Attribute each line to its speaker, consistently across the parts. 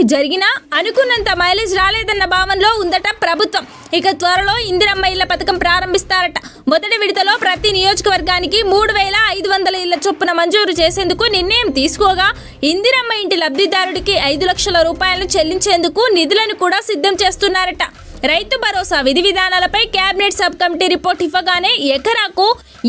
Speaker 1: రుణమాఫీ జరిగినా అనుకున్నంత మైలేజ్ రాలేదన్న భావనలో ఉందట ప్రభుత్వం. ఇక త్వరలో ఇందిరమ్మ ఇళ్ళ పథకం ప్రారంభిస్తారట. మొదటి విడతలో ప్రతి నియోజకవర్గానికి మూడు వేల ఐదు వందల ఇళ్ళ చొప్పున మంజూరు చేసేందుకు నిర్ణయం తీసుకోగా ఇందిరమ్మ ఇంటి లబ్ధిదారుడికి ఐదు లక్షల రూపాయలను చెల్లించేందుకు నిధులను కూడా సిద్ధం చేస్తున్నారట. రైతు భరోసా విధి విధానాలపై కేబినెట్ సబ్ కమిటీ రిపోర్ట్ ఇవ్వగానే ఎకరాకు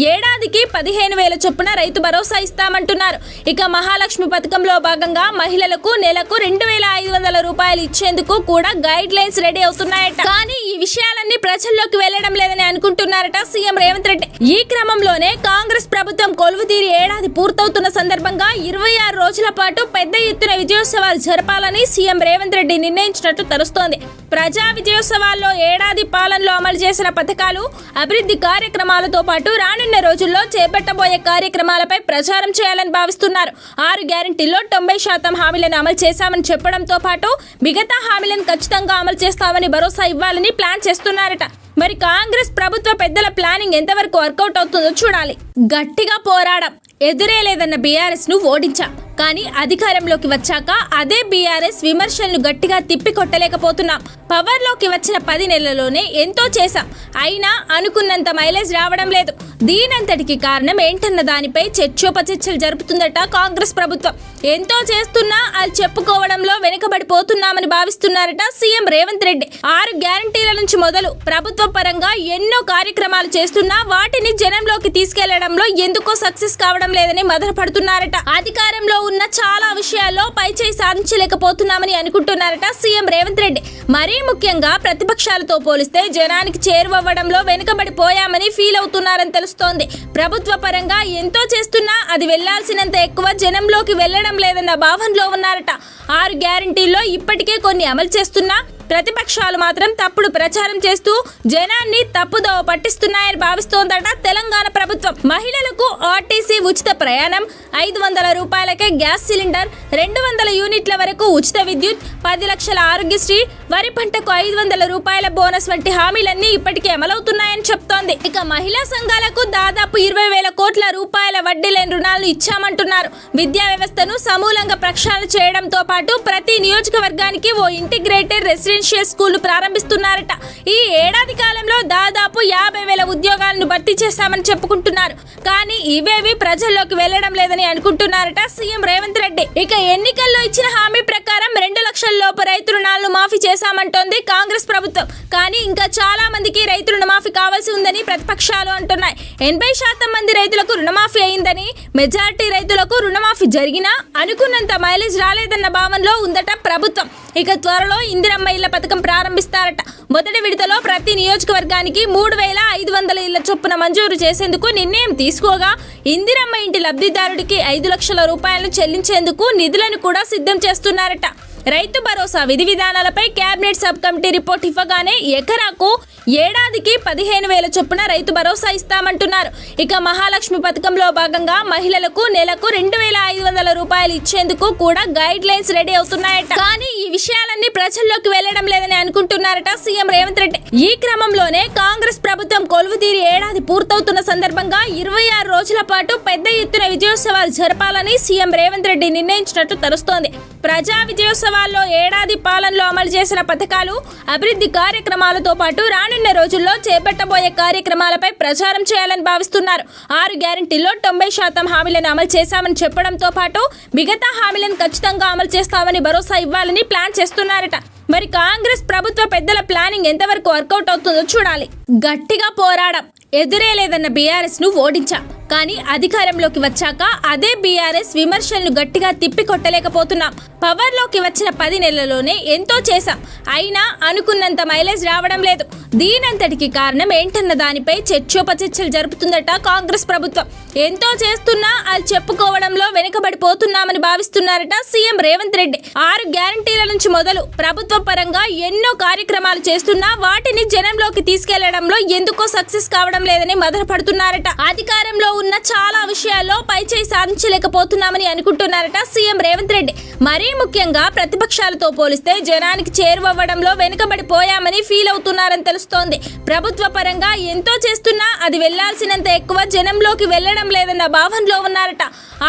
Speaker 1: ఏడాదికి పదిహేను వేల చొప్పున రైతు భరోసా ఇస్తామంటున్నారు. ఇక మహాలక్ష్మి పథకంలో భాగంగా మహిళలకు నెలకు రెండు వేల ఐదు వందల రూపాయలు ఇచ్చేందుకు కూడా గైడ్ లైన్స్ రెడీ అవుతున్నాయట. కానీ ఈ విషయాలన్నీ ప్రజల్లోకి వెళ్ళడం లేదని అనుకుంటున్నారట సీఎం రేవంత్ రెడ్డి. ఈ క్రమంలోనే కాంగ్రెస్ ప్రభుత్వం కొలువుతీరి ఏడాది పూర్తవుతున్న సందర్భంగా ఇరవై ఆరు రోజుల పాటు పెద్ద ఎత్తున విజయోత్సవాలు జరపాలని సీఎం రేవంత్ రెడ్డి నిర్ణయించినట్లు తెలుస్తోంది. ప్రజా హైదరాబాద్లో ఏడాది పాలనలో అమలు చేసిన పథకాలు అభివృద్ధి కార్యక్రమాలతో పాటు రానున్న రోజుల్లో చేపట్టబోయే కార్యక్రమాలపై ప్రచారం చేయాలని భావిస్తున్నారు. ఆరు గ్యారంటీల్లో తొంభై శాతం హామీలను అమలు చేశామని చెప్పడంతో పాటు మిగతా హామీలను ఖచ్చితంగా అమలు చేస్తామని భరోసా ఇవ్వాలని ప్లాన్ చేస్తున్నారట. మరి కాంగ్రెస్ ప్రభుత్వ పెద్దల ప్లానింగ్ ఎంతవరకు వర్కౌట్ అవుతుందో చూడాలి. గట్టిగా పోరాడం. ఎదురే లేదన్న బీఆర్ఎస్ను ఓడించాం. కానీ అధికారంలోకి వచ్చాక అదే బీఆర్ఎస్ విమర్శలను గట్టిగా తిప్పి కొట్టలేకపోతున్నాం పవర్లోకి వచ్చిన పది నెలల్లోనే ఎంతో చేశాం. అయినా అనుకున్నంత మైలేజ్ రావడం లేదు. దీనంతటికి కారణం ఏంటన్న దానిపై చర్చోపచర్చలు జరుపుతుందట కాంగ్రెస్ ప్రభుత్వం. ఎంతో చేస్తున్నా అది చెప్పుకోవడంలో వెనుకబడిపోతున్నామని భావిస్తున్నారట సీఎం రేవంత్ రెడ్డి. ఆరు గ్యారంటీల నుంచి మొదలు ప్రభుత్వ పరంగా ఎన్నో కార్యక్రమాలు చేస్తున్నా వాటిని జనంలోకి తీసుకెళ్ళడంలో ఎందుకో సక్సెస్ కావడం లేదని మదనపడుతున్నారట. అధికారంలో ఉన్న చాలా విషయాల్లో పైచేయి సాధించలేకపోతున్నామని అనుకుంటున్నారట సీఎం రేవంత్ రెడ్డి. మరీ ముఖ్యంగా ప్రతిపక్షాలతో పోలిస్తే జనానికి చేరువవ్వడంలో వెనుకబడిపోయామని ఫీల్ అవుతున్నారని తెలుస్తోంది. ప్రభుత్వ పరంగా ఎంతో చేస్తున్నా అది వెళ్ళాల్సినంత ఎక్కువ జనంలోకి వెళ్ళడం లేదన్న భావనలో ఉన్నారట. ఆరు గ్యారంటీల్లో ఇప్పటికే కొన్ని అమలు చేస్తున్నా ప్రతిపక్షాలు మాత్రం తప్పుడు ప్రచారం చేస్తూ జనాన్ని తప్పుదోవ పట్టిస్తున్నాయని భావిస్తోందట తెలంగాణ ప్రభుత్వం. మహిళలకు ఆర్టీసీ ఉచిత ప్రయాణం ఐదు వందల రూపాయలకే గ్యాస్ సిలిండర్ రెండు వందల యూనిట్ల వరకు ఉచిత విద్యుత్ పది లక్షల ఆరోగ్యశ్రీ వరి పంటకు ఐదు వందల రూపాయల బోనస్ వంటి హామీలన్నీ ఇప్పటికే అమలవుతున్నాయని చెప్తోంది. ఇక మహిళా సంఘాలకు దాదాపు ఇరవై వేల కోట్ల రూపాయల వడ్డీ లేని రుణాలు ఇచ్చామంటున్నారు. విద్యా వ్యవస్థను సమూలంగా ప్రక్షాళన చేయడంతో పాటు ప్రతి నియోజకవర్గానికి ఓ ఇంటిగ్రేటెడ్ రెసిడెన్షియల్ స్కూల్ ప్రారంభిస్తున్నారట. ఈ ఏడాది కాలంలో దాదాపు యాభై వేల ఉద్యోగాలను భర్తీ చేశామని చెప్పుకుంటున్నారు. కానీ ఇవేవి ప్రజల్లోకి వెళ్ళడం లేదని అనుకుంటున్నారట సీఎం రేవంత్ రెడ్డి. ఇక ఎన్నికల్లో ఇచ్చిన హామీ ప్రకారం రెండు లక్షల లోపు రైతు రుణాలను మాఫీ చేశామంటోంది కాంగ్రెస్ ప్రభుత్వం. కానీ ఇంకా చాలా మందికి రైతు రుణమాఫీ కావాల్సి ఉందని ప్రతిపక్షాలు అంటున్నాయి. ఎనభై శాతం మంది రైతులకు రుణమాఫీ అయిందని మెజారిటీ రైతులకు రుణమాఫీ జరిగినా అనుకున్నంత మైలేజ్ రాలేదన్న భావనలో ఉందట ప్రభుత్వం. ఇక త్వరలో ఇందిరమ్మ ఇళ్ళ పథకం ప్రారంభిస్తారట. మొదటి విడతలో ప్రతి నియోజకవర్గానికి మూడు వేల ఐదు వందల ఇళ్ళ చొప్పున మంజూరు చేసేందుకు నిర్ణయం తీసుకోగా ఇందిరమ్మ ఇంటి లబ్ధిదారుడికి ఐదు లక్షల రూపాయలను చెల్లించేందుకు నిధులను కూడా సిద్ధం చేస్తున్నారట. రైతు భరోసా విధి విధానాలపై కేబినెట్ సబ్ కమిటీ రిపోర్ట్ ఇవ్వగానే ఎకరాకు ఏడాదికి పదిహేను వేల చొప్పున రైతు భరోసా ఇస్తామంటున్నారు. ఇక మహాలక్ష్మి పథకంలో భాగంగా మహిళలకు నెలకు రెండు వేల ఐదు వందల రూపాయలు ఇచ్చేందుకు కూడా గైడ్ లైన్స్ రెడీ అవుతున్నాయట. కానీ ఈ విషయాలన్నీ ప్రజల్లోకి వెళ్ళడం లేదని అనుకుంటున్నారట సీఎం రేవంత్ రెడ్డి. ఈ క్రమంలోనే కాంగ్రెస్ ప్రభుత్వం కొలువుతీరి ఏడాది పూర్తవుతున్న సందర్భంగా ఇరవై ఆరు రోజుల పాటు పెద్ద ఎత్తున విజయోత్సవాలు జరపాలని సీఎం రేవంత్ రెడ్డి నిర్ణయించినట్లు తెలుస్తోంది. ప్రజా విజయోత్సవాల్లో ఏడాది పాలనలో అమలు చేసిన పథకాలు అభివృద్ధి కార్యక్రమాలతో పాటు రానున్న రోజుల్లో చేపట్టబోయే కార్యక్రమాలపై ప్రచారం చేయాలని భావిస్తున్నారు. ఆరు గ్యారంటీల్లో తొంభై శాతం హామీలను అమలు చేశామని చెప్పడంతో పాటు మిగతా హామీలను ఖచ్చితంగా అమలు చేస్తామని భరోసా ఇవ్వాలని ప్లాన్ చేస్తున్నారట. మరి కాంగ్రెస్ ప్రభుత్వ పెద్దల ప్లానింగ్ ఎంతవరకు వర్కౌట్ అవుతుందో చూడాలి. గట్టిగా పోరాడం ఎదురే లేదన్న బీఆర్ఎస్ను ఓడించాం. కానీ అధికారంలోకి వచ్చాక అదే బీఆర్ఎస్ విమర్శలను గట్టిగా తిప్పి కొట్టలేకపోతున్నాం పవర్లోకి వచ్చిన పది నెలల్లోనే ఎంతో చేశాం. అయినా అనుకున్నంత మైలేజ్ రావడం లేదు. దీనంతటికి కారణం ఏంటన్న దానిపై చర్చోపచర్చలు జరుపుతుందట కాంగ్రెస్ ప్రభుత్వం. ఎంతో చేస్తున్నా అది చెప్పుకోవడంలో వెనుకబడిపోతున్నామని భావిస్తున్నారట సీఎం రేవంత్ రెడ్డి. ఆరు గ్యారంటీల నుంచి మొదలు ప్రభుత్వ పరంగా ఎన్నో కార్యక్రమాలు చేస్తున్నా వాటిని జనంలోకి తీసుకెళ్ళడంలో ఎందుకో సక్సెస్ కావడం లేదని మదనపడుతున్నారట అధికారంలో ఉన్న చాలా విషయాల్లో పైచేయి సాధించలేకపోతున్నామని అనుకుంటున్నారట సీఎం రేవంత్ రెడ్డి. మరీ ముఖ్యంగా ప్రతిపక్షాలతో పోలిస్తే జనానికి చేరువవ్వడంలో వెనుకబడిపోయామని ఫీల్ అవుతున్నారని తెలుస్తోంది. ప్రభుత్వ పరంగా ఎంతో చేస్తున్నా అది వెళ్ళాల్సినంత ఎక్కువ జనంలోకి వెళ్ళడం లేదన్న భావనలో ఉన్నారట.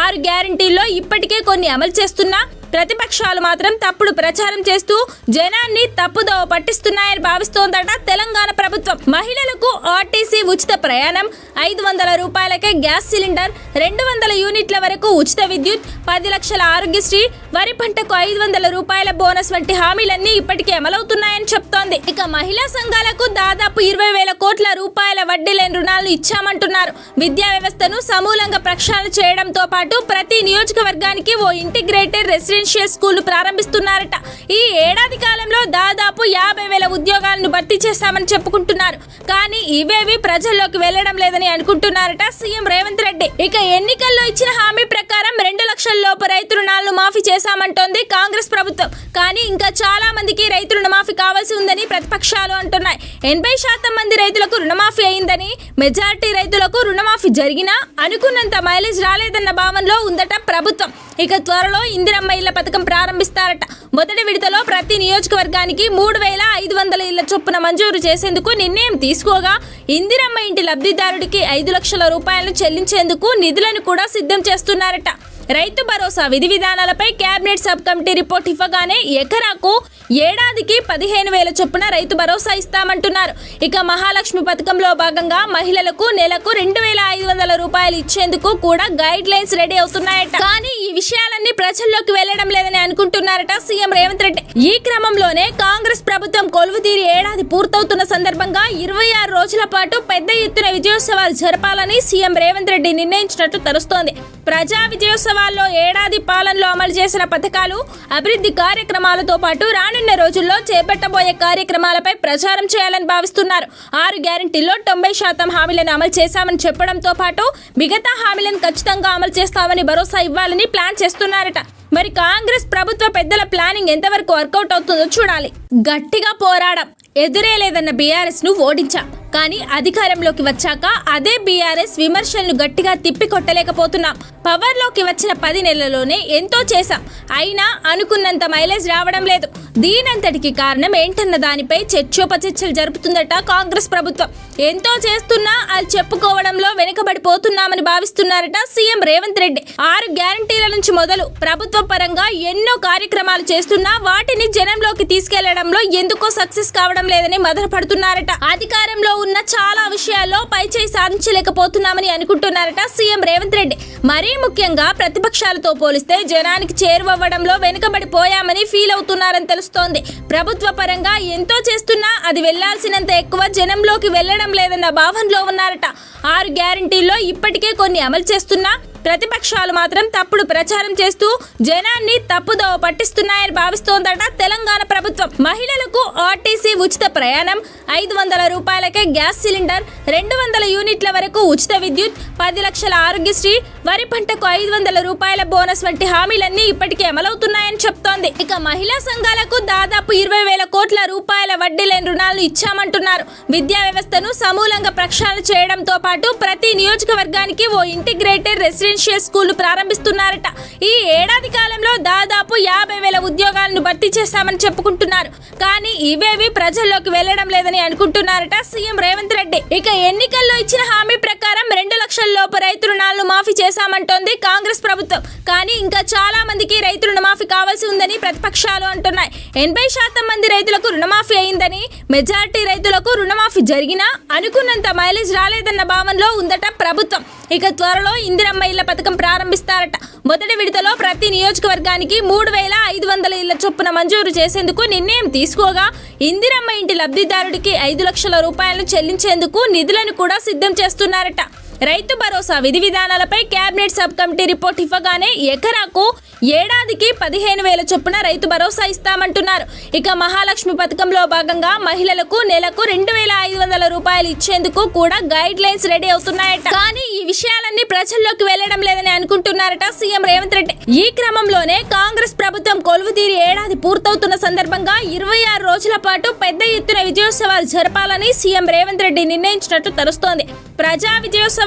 Speaker 1: ఆరు గ్యారంటీల్లో ఇప్పటికే కొన్ని అమలు చేస్తున్నా ప్రతిపక్షాలు మాత్రం తప్పుడు ప్రచారం చేస్తూ జనాన్ని తప్పుదోవ పట్టిస్తున్నాయని భావిస్తోందట తెలంగాణ ప్రభుత్వం. మహిళలకు ఆర్టీసీ ఉచిత ప్రయాణం ఐదు వందల రూపాయలకే గ్యాస్ సిలిండర్ రెండు వందల యూనిట్ల వరకు ఉచిత విద్యుత్ పది లక్షల ఆరోగ్యశ్రీ వరి పంటకు ఐదు వందల రూపాయల బోనస్ వంటి హామీలన్నీ ఇప్పటికే అమలవుతున్నాయని చెప్తోంది. ఇక మహిళా సంఘాలకు దాదాపు ఇరవై వేల కోట్ల రూపాయల వడ్డీ లేని రుణాలు ఇచ్చామంటున్నారు. విద్యా వ్యవస్థను సమూలంగా ప్రక్షాళన చేయడంతో పాటు ప్రతి నియోజకవర్గానికి ఓ ఇంటిగ్రేటెడ్ రెసిడెన్షియల్ స్కూల్ ప్రారంభిస్తున్నారట. ఈ ఏడాది కాలంలో దాదాపు యాభై వేల ఉద్యోగాలను భర్తీ చేశామని చెప్పుకుంటున్నారు. కానీ ఇవేవి ప్రజల్లోకి వెళ్ళడం లేదని అనుకుంటున్నారట సీఎం రేవంత్ రెడ్డి. ఇక ఎన్నికల్లో ఇచ్చిన హామీ ప్రకారం రెండు లక్షల లోపు రైతు రుణాలను మాఫీ చేశామంటోంది కాంగ్రెస్ ప్రభుత్వం. కానీ ఇంకా చాలా మందికి రైతు రుణమాఫీ కావాల్సి ఉందని ప్రతిపక్షాలు అంటున్నాయి. ఎనభై శాతం మంది రైతులకు రుణమాఫీ అయిందని మెజారిటీ రైతులకు రుణమాఫీ జరిగినా అనుకున్నంత మైలేజ్ రాలేదన్న భావనలో ఉందట ప్రభుత్వం. ఇక త్వరలో ఇందిరమ్మ ఇళ్ళ పథకం ప్రారంభిస్తారట. మొదటి విడతలో ప్రతి నియోజకవర్గానికి మూడు వేల ఐదు వందల ఇళ్ళ చొప్పున మంజూరు చేసేందుకు నిర్ణయం తీసుకోగా ఇందిరమ్మ ఇంటి లబ్ధిదారుడికి ఐదు లక్షల రూపాయలను చెల్లించేందుకు నిధులను కూడా సిద్ధం చేస్తున్నారట. రైతు భరోసా విధి విధానాలపై కేబినెట్ సబ్ కమిటీ రిపోర్ట్ ఇవ్వగానే ఎకరాకు ఏడాదికి పదిహేను వేల చొప్పున రైతు భరోసా ఇస్తామంటున్నారు. ఇక మహాలక్ష్మి పథకంలో భాగంగా మహిళలకు నెలకు రెండు వేల ఐదు వందల రూపాయలు ఇచ్చేందుకు కూడా గైడ్ లైన్స్ రెడీ అవుతున్నాయట. కానీ ఈ విషయాలన్నీ ప్రజల్లోకి వెళ్ళడం లేదని అనుకుంటున్నారట సీఎం రేవంత్ రెడ్డి. ఈ క్రమంలోనే కాంగ్రెస్ ప్రభుత్వం కొలువు తీరి ఏడాది పూర్తవుతున్న సందర్భంగా ఇరవై ఆరు రోజుల పాటు పెద్ద ఎత్తున విజయోత్సవాలు జరపాలని సీఎం రేవంత్ రెడ్డి నిర్ణయించినట్టు తెలుస్తోంది. ప్రజా విజయోత్సవాల్లో ఏడాది పాలనలో అమలు చేసిన పథకాలు అభివృద్ధి కార్యక్రమాలతో పాటు రానున్న రోజుల్లో చేపట్టబోయే కార్యక్రమాలపై ప్రచారం చేయాలని భావిస్తున్నారు. ఆరు గ్యారంటీల్లో తొంభై శాతం హామీలను అమలు చేశామని చెప్పడంతో పాటు మిగతా హామీలను ఖచ్చితంగా అమలు చేస్తామని భరోసా ఇవ్వాలని ప్లాన్ చేస్తున్నారట. మరి కాంగ్రెస్ ప్రభుత్వ పెద్దల ప్లానింగ్ ఎంతవరకు వర్కౌట్ అవుతుందో చూడాలి. గట్టిగా పోరాడం. ఎదురే లేదన్న బీఆర్ఎస్ను ఓడించాం. కానీ అధికారంలోకి వచ్చాక అదే బీఆర్ఎస్ విమర్శలను గట్టిగా తిప్పి కొట్టలేకపోతున్నాం పవర్లోకి వచ్చిన పది నెలల్లోనే ఎంతో చేశాం. అయినా అనుకున్నంత మైలేజ్ రావడం లేదు. దీనంతటికి కారణం ఏంటన్న దానిపై చర్చోపచర్చలు జరుపుతుందట కాంగ్రెస్ ప్రభుత్వం. ఎంతో చేస్తున్నా అది చెప్పుకోవడంలో వెనుకబడిపోతున్నామని భావిస్తున్నారట సీఎం రేవంత్ రెడ్డి. ఆరు గ్యారంటీల నుంచి మొదలు ప్రభుత్వ పరంగా ఎన్నో కార్యక్రమాలు చేస్తున్నా వాటిని జనంలోకి తీసుకెళ్ళడంలో ఎందుకో సక్సెస్ కావడం లేదని మదనపడుతున్నారట. అధికారంలో ఉన్న చాలా విషయాల్లో పైచేయి సాధించలేకపోతున్నామని అనుకుంటున్నారట సీఎం రేవంత్ రెడ్డి. మరీ ముఖ్యంగా ప్రతిపక్షాలతో పోలిస్తే జనానికి చేరువవ్వడంలో వెనుకబడిపోయామని ఫీల్ అవుతున్నారని తెలుస్తోంది. ప్రభుత్వ పరంగా ఎంతో చేస్తున్నా అది వెళ్ళాల్సినంత ఎక్కువ జనంలోకి వెళ్ళడం లేదన్న భావనలో ఉన్నారట. ఆరు గ్యారంటీల్లో ఇప్పటికే కొన్ని అమలు చేస్తున్నా ప్రతిపక్షాలు మాత్రం తప్పుడు ప్రచారం చేస్తూ జనాన్ని తప్పుదోవ పట్టిస్తున్నాయని భావిస్తోందట తెలంగాణ ప్రభుత్వం. మహిళలకు ఆర్టీసీ ఉచిత ప్రయాణం ఐదు వందల రూపాయలకే గ్యాస్ సిలిండర్ రెండు వందల యూనిట్ల వరకు ఉచిత విద్యుత్ పది లక్షల ఆరోగ్యశ్రీ వరి పంటకు ఐదు వందల రూపాయల బోనస్ వంటి హామీలన్నీ ఇప్పటికే అమలవుతున్నాయని చెప్తోంది. ఇక మహిళా సంఘాలకు దాదాపు ఇరవై వేల కోట్ల రూపాయల వడ్డీ లేని రుణాలు ఇచ్చామంటున్నారు. విద్యా వ్యవస్థను సమూలంగా ప్రక్షాళన చేయడంతో పాటు ప్రతి నియోజకవర్గానికి ఓ ఇంటిగ్రేటెడ్ రెసిడెంట్ రెసిడెన్షియల్ స్కూల్ ప్రారంభిస్తున్నారట. ఈ ఏడాది కాలంలో దాదాపు యాభై వేల ఉద్యోగాలను భర్తీ చేస్తామని చెప్పుకుంటున్నారు. కానీ ఇవేవి ప్రజల్లోకి వెళ్ళడం లేదని అనుకుంటున్నారట సీఎం రేవంత్ రెడ్డి. ఇక ఎన్నికల్లో ఇచ్చిన హామీ ప్రకారం రెండు లక్షల లోపు రైతు రుణాలను మాఫీ చేశామంటోంది కాంగ్రెస్ ప్రభుత్వం. కానీ ఇంకా చాలా మందికి రైతు రుణమాఫీ కావాల్సి ఉందని ప్రతిపక్షాలు అంటున్నాయి. ఎనభై శాతం మంది రైతులకు రుణమాఫీ అయిందని మెజారిటీ రైతులకు రుణమాఫీ జరిగినా అనుకున్నంత మైలేజ్ రాలేదన్న భావనలో ఉందట ప్రభుత్వం. ఇక త్వరలో ఇందిరమ్మ ఇళ్ళ పథకం ప్రారంభిస్తారట. మొదటి విడతలో ప్రతి నియోజకవర్గానికి మూడు వేల ఐదు వందల ఇళ్ళ చొప్పున మంజూరు చేసేందుకు నిర్ణయం తీసుకోగా ఇందిరమ్మ ఇంటి లబ్ధిదారుడికి ఐదు లక్షల రూపాయలను చెల్లించేందుకు నిధులను కూడా సిద్ధం చేస్తున్నారట. రైతు భరోసా విధి విధానాలపై కేబినెట్ సబ్ కమిటీ రిపోర్ట్ ఇవ్వగానే ఎకరాకు ఏడాదికి పదిహేను వేల చొప్పున రైతు భరోసా ఇస్తామంటున్నారు. ఇక మహాలక్ష్మి పథకంలో భాగంగా మహిళలకు నెలకు రెండు వేల ఐదు వందల రూపాయలు ఇచ్చేందుకు కూడా గైడ్ లైన్స్ రెడీ అవుతున్నాయట. కానీ ఈ విషయాలన్నీ ప్రజల్లోకి వెళ్ళడం లేదని అనుకుంటున్నారట సీఎం రేవంత్ రెడ్డి. ఈ క్రమంలోనే కాంగ్రెస్ ప్రభుత్వం కొలువు తీరి ఏడాది పూర్తవుతున్న సందర్భంగా ఇరవై ఆరు రోజుల పాటు పెద్ద ఎత్తున విజయోత్సవాలు జరపాలని సీఎం రేవంత్ రెడ్డి నిర్ణయించినట్టు తెలుస్తోంది. ప్రజా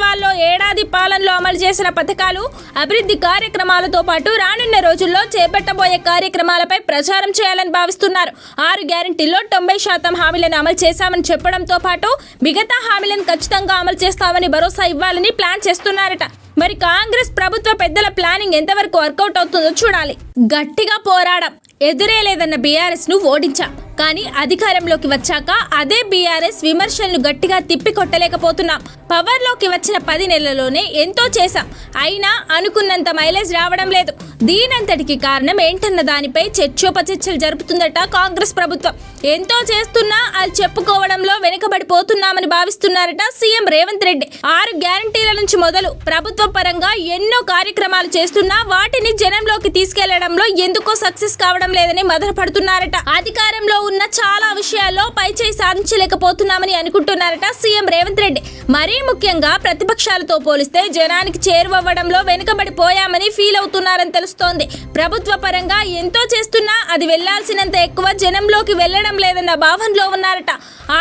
Speaker 1: విజయోత్సవాల్లో ఏడాది పాలనలో అమలు చేసిన పథకాలు అభివృద్ధి కార్యక్రమాలతో పాటు రానున్న రోజుల్లో చేపట్టబోయే కార్యక్రమాలపై ప్రచారం చేయాలని భావిస్తున్నారు. ఆరు గ్యారంటీల్లో తొంభై శాతం హామీలను అమలు చేశామని చెప్పడంతో పాటు మిగతా హామీలను ఖచ్చితంగా అమలు చేస్తామని భరోసా ఇవ్వాలని ప్లాన్ చేస్తున్నారట. మరి కాంగ్రెస్ ప్రభుత్వ పెద్దల ప్లానింగ్ ఎంతవరకు వర్కౌట్ అవుతుందో చూడాలి. గట్టిగా పోరాడం. ఎదురే లేదన్న బీఆర్ఎస్ను ఓడించాం. కానీ అధికారంలోకి వచ్చాక అదే బీఆర్ఎస్ విమర్శలను గట్టిగా తిప్పి కొట్టలేకపోతున్నాం పవర్లోకి వచ్చిన పది నెలల్లోనే ఎంతో చేశాం. అయినా అనుకున్నంత మైలేజ్ రావడం లేదు. దీనంతటికి కారణం ఏంటన్న దానిపై చర్చోపచర్చలు జరుపుతుందట కాంగ్రెస్ ప్రభుత్వం. ఎంతో చేస్తున్నా అది చెప్పుకోవడంలో వెనుకబడిపోతున్నామని భావిస్తున్నారట సీఎం రేవంత్ రెడ్డి. ఆరు గ్యారంటీల నుంచి మొదలు ప్రభుత్వ పరంగా ఎన్నో కార్యక్రమాలు చేస్తున్నా వాటిని జనంలోకి తీసుకెళ్ళడంలో ఎందుకో సక్సెస్ కావడం లేదని మదనపడుతున్నారట. అధికారంలో ఉన్న చాలా విషయాల్లో పైచేయి సాధించలేకపోతున్నామని అనుకుంటున్నారట సీఎం రేవంత్ రెడ్డి. మరీ ముఖ్యంగా ప్రతిపక్షాలతో పోలిస్తే జనానికి చేరువవ్వడంలో వెనుకబడిపోయామని ఫీల్ అవుతున్నారని తెలుస్తోంది. ప్రభుత్వ పరంగా ఎంతో చేస్తున్నా అది వెళ్ళాల్సినంత ఎక్కువ జనంలోకి వెళ్ళడం లేదన్న భావనలో ఉన్నారట.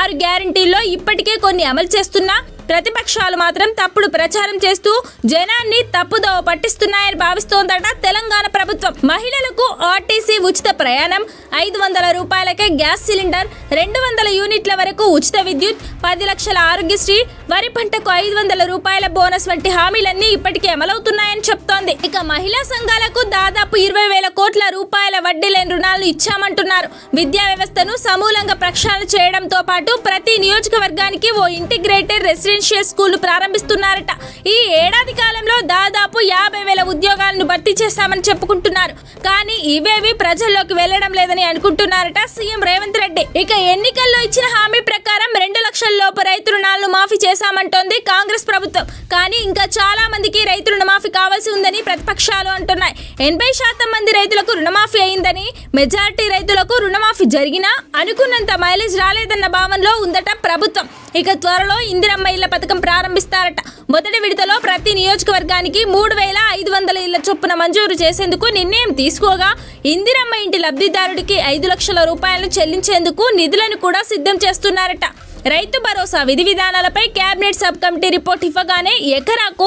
Speaker 1: ఆరు గ్యారంటీల్లో ఇప్పటికే కొన్ని అమలు చేస్తున్నా ప్రతిపక్షాలు మాత్రం తప్పుడు ప్రచారం చేస్తూ జనాన్ని తప్పుదోవ పట్టిస్తున్నాయని భావిస్తోందట తెలంగాణ ప్రభుత్వం. మహిళలకు ఆర్టీసీ ఉచిత ప్రయాణం ఐదు వందల రూపాయలకే గ్యాస్ సిలిండర్ రెండు వందల యూనిట్ల వరకు ఉచిత విద్యుత్ పది లక్షల ఆరోగ్యశ్రీ వరి పంటకు ఐదు వందల రూపాయల బోనస్ వంటి హామీలన్నీ ఇప్పటికే అమలవుతున్నాయని చెప్తోంది. ఇక మహిళా సంఘాలకు దాదాపు ఇరవై వేల కోట్ల రూపాయల వడ్డీ లేని రుణాలు ఇచ్చామంటున్నారు. విద్యా వ్యవస్థను సమూలంగా ప్రక్షాళన చేయడంతో పాటు ప్రతి నియోజకవర్గానికి ఓ ఇంటిగ్రేటెడ్ రెసిడెంట్ రెసిడెన్షియల్ స్కూల్ ప్రారంభిస్తున్నారట. ఈ ఏడాది కాలంలో దాదాపు యాభై వేల ఉద్యోగాలను భర్తీ చేస్తామని చెప్పుకుంటున్నారు. కానీ ఇవేవి ప్రజల్లోకి వెళ్ళడం లేదని అనుకుంటున్నారట సీఎం రేవంత్ రెడ్డి. ఇక ఎన్నికల్లో ఇచ్చిన హామీ ప్రకారం రెండు లక్షల లోపు రైతు రుణాలను మాఫీ చేశామంటోంది కాంగ్రెస్ ప్రభుత్వం. కానీ ఇంకా చాలా మందికి రైతు రుణమాఫీ కావాల్సి ఉందని ప్రతిపక్షాలు అంటున్నాయి. ఎనభై శాతం మంది రైతులకు రుణమాఫీ అయిందని మెజార్టీ రైతులకు రుణమాఫీ జరిగినా అనుకున్నంత మైలేజ్ రాలేదన్న భావనలో ఉందట ప్రభుత్వం. ఇక త్వరలో ఇందిరమ్మ ఇళ్ళ పథకం ప్రారంభిస్తారట. మొదటి విడతలో ప్రతి నియోజకవర్గానికి మూడు వేల ఐదు వందల ఇళ్ళ చొప్పున మంజూరు చేసేందుకు నిర్ణయం తీసుకోగా ఇందిరమ్మ ఇంటి లబ్ధిదారుడికి ఐదు లక్షల రూపాయలను చెల్లించేందుకు నిధులను కూడా సిద్ధం చేస్తున్నారట. రైతు భరోసా విధి విధానాలపై కేబినెట్ సబ్ కమిటీ రిపోర్ట్ ఇవ్వగానే ఎకరాకు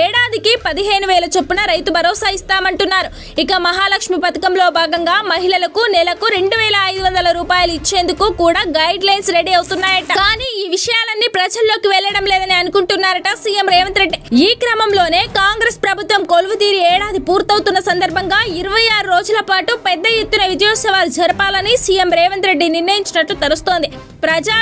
Speaker 1: ఏడాదికి పదిహేను వేల చొప్పున రైతు భరోసా ఇస్తామంటున్నారు. ఇక మహాలక్ష్మి పథకంలో భాగంగా మహిళలకు నెలకు రెండు వేల ఐదు వందల రూపాయలు ఇచ్చేందుకు కూడా గైడ్ లైన్స్ రెడీ అవుతున్నాయట. కానీ ఈ విషయాలన్నీ ప్రజల్లోకి వెళ్ళడం లేదని అనుకుంటున్నారట సీఎం రేవంత్ రెడ్డి. ఈ క్రమంలోనే కాంగ్రెస్ ప్రభుత్వం కొలువు తీరి ఏడాది పూర్తవుతున్న సందర్భంగా ఇరవై ఆరు రోజుల పాటు పెద్ద ఎత్తున విజయోత్సవాలు జరపాలని సీఎం రేవంత్ రెడ్డి నిర్ణయించినట్టు తెలుస్తోంది. ప్రజా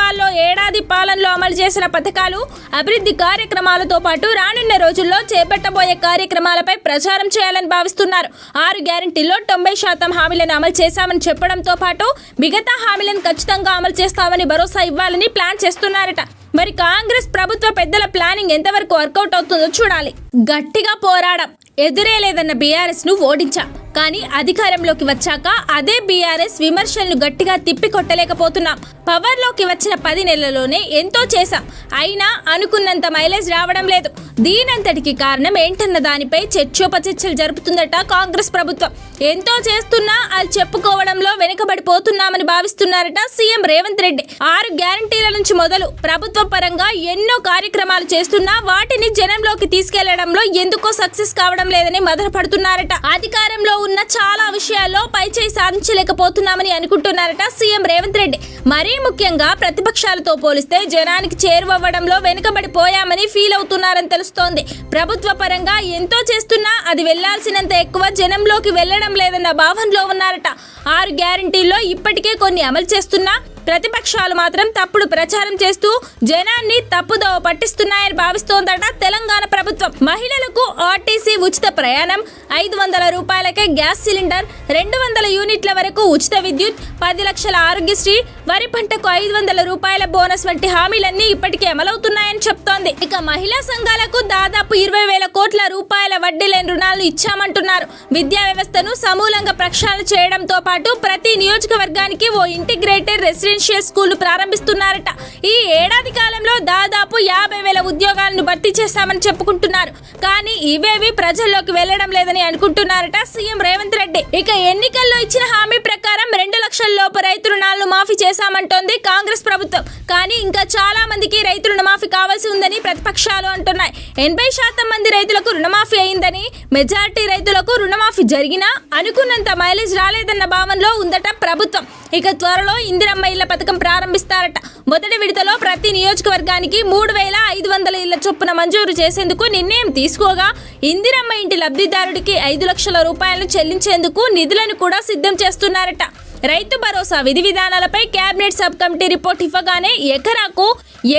Speaker 1: విజయోత్సవాల్లో ఏడాది పాలనలో అమలు చేసిన పథకాలు అభివృద్ధి కార్యక్రమాలతో పాటు రానున్న రోజుల్లో చేపట్టబోయే కార్యక్రమాలపై ప్రచారం చేయాలని భావిస్తున్నారు. ఆరు గ్యారంటీల్లో తొంభై శాతం హామీలను అమలు చేశామని చెప్పడంతో పాటు మిగతా హామీలను ఖచ్చితంగా అమలు చేస్తామని భరోసా ఇవ్వాలని ప్లాన్ చేస్తున్నారట. మరి కాంగ్రెస్ ప్రభుత్వ పెద్దల ప్లానింగ్ ఎంతవరకు వర్కౌట్ అవుతుందో చూడాలి. గట్టిగా పోరాడం. ఎదురే లేదన్న బీఆర్ఎస్ను ఓడించాం. కానీ అధికారంలోకి వచ్చాక అదే బీఆర్ఎస్ విమర్శలను గట్టిగా తిప్పి కొట్టలేకపోతున్నాం పవర్లోకి వచ్చిన పది నెలల్లోనే ఎంతో చేశాం. అయినా అనుకున్నంత మైలేజ్ రావడం లేదు. దీనంతటికి కారణం ఏంటన్న దానిపై చర్చోపచర్చలు జరుపుతుందట కాంగ్రెస్ ప్రభుత్వం. ఎంతో చేస్తున్నా అది చెప్పుకోవడంలో వెనుకబడిపోతున్నామని భావిస్తున్నారట సీఎం రేవంత్ రెడ్డి. ఆరు గ్యారంటీల నుంచి మొదలు ప్రభుత్వ పరంగా ఎన్నో కార్యక్రమాలు చేస్తున్నా వాటిని జనంలోకి తీసుకెళ్ళడంలో ఎందుకో సక్సెస్ కావడం లేదని మదనపడుతున్నారట. అధికారంలో ఉన్న చాలా విషయాల్లో పైచేయి సాధించలేకపోతున్నామని అనుకుంటున్నారట సీఎం రేవంత్ రెడ్డి. మరీ ముఖ్యంగా ప్రతిపక్షాలతో పోలిస్తే జనానికి చేరువవ్వడంలో వెనుకబడిపోయామని ఫీల్ అవుతున్నారని తెలుస్తోంది. ప్రభుత్వ పరంగా ఎంతో చేస్తున్నా అది వెళ్ళాల్సినంత ఎక్కువ జనంలోకి వెళ్ళడం లేదన్న భావనలో ఉన్నారట. ఆరు గ్యారంటీల్లో ఇప్పటికే కొన్ని అమలు చేస్తున్నా ప్రతిపక్షాలు మాత్రం తప్పుడు ప్రచారం చేస్తూ జనాన్ని తప్పుదోవ పట్టిస్తున్నాయని భావిస్తోందట తెలంగాణ ప్రభుత్వం. మహిళలకు ఆర్టీసీ ఉచిత ప్రయాణం ఐదు వందల రూపాయలకే గ్యాస్ సిలిండర్ రెండు వందల యూనిట్ల వరకు ఉచిత విద్యుత్ పది లక్షల ఆరోగ్యశ్రీ వరి పంటకు ఐదు వందల రూపాయల బోనస్ వంటి హామీలన్నీ ఇప్పటికే అమలవుతున్నాయని చెప్తోంది. ఇక మహిళా సంఘాలకు దాదాపు ఇరవై వేల కోట్ల రూపాయల వడ్డీ లేని రుణాలు ఇచ్చామంటున్నారు. విద్యా వ్యవస్థను సమూలంగా ప్రక్షాళన చేయడంతో పాటు ప్రతి నియోజకవర్గానికి ఓ ఇంటిగ్రేటెడ్ రెసిడెన్షియల్ స్కూల్ ప్రారంభిస్తున్నారట. ఈ ఏడాది కాలంలో దాదాపు యాభై వేల ఉద్యోగాలను భర్తీ చేస్తామని చెప్పుకుంటున్నారు. కానీ ఇవేవి ప్రజల్లోకి వెళ్ళడం లేదని అనుకుంటున్నారట సీఎం రేవంత్ రెడ్డి. ఇక ఎన్నికల్లో ఇచ్చిన హామీ ప్రకారం రెండు లక్షల లక్షల లోపు రైతు రుణాలను మాఫీ చేశామంటోంది కాంగ్రెస్ ప్రభుత్వం. కానీ ఇంకా చాలా మందికి రైతు రుణమాఫీ కావాల్సి ఉందని ప్రతిపక్షాలు అంటున్నాయి. ఎనభై శాతం మంది రైతులకు రుణమాఫీ అయిందని మెజార్టీ రైతులకు రుణమాఫీ జరిగినా అనుకున్నంత మైలేజ్ రాలేదన్న భావనలో ఉందట ప్రభుత్వం. ఇక త్వరలో ఇందిరమ్మ ఇళ్ళ పథకం ప్రారంభిస్తారట. మొదటి విడతలో ప్రతి నియోజకవర్గానికి మూడు వేల ఐదు వందల ఇళ్ళ చొప్పున మంజూరు చేసేందుకు నిర్ణయం తీసుకోగా ఇందిరమ్మ ఇంటి లబ్ధిదారుడికి ఐదు లక్షల రూపాయలను చెల్లించేందుకు నిధులను కూడా సిద్ధం చేస్తున్నారట. రైతు భరోసా విధి విధానాలపై కేబినెట్ సబ్ కమిటీ రిపోర్ట్ ఇవ్వగానే ఎకరాకు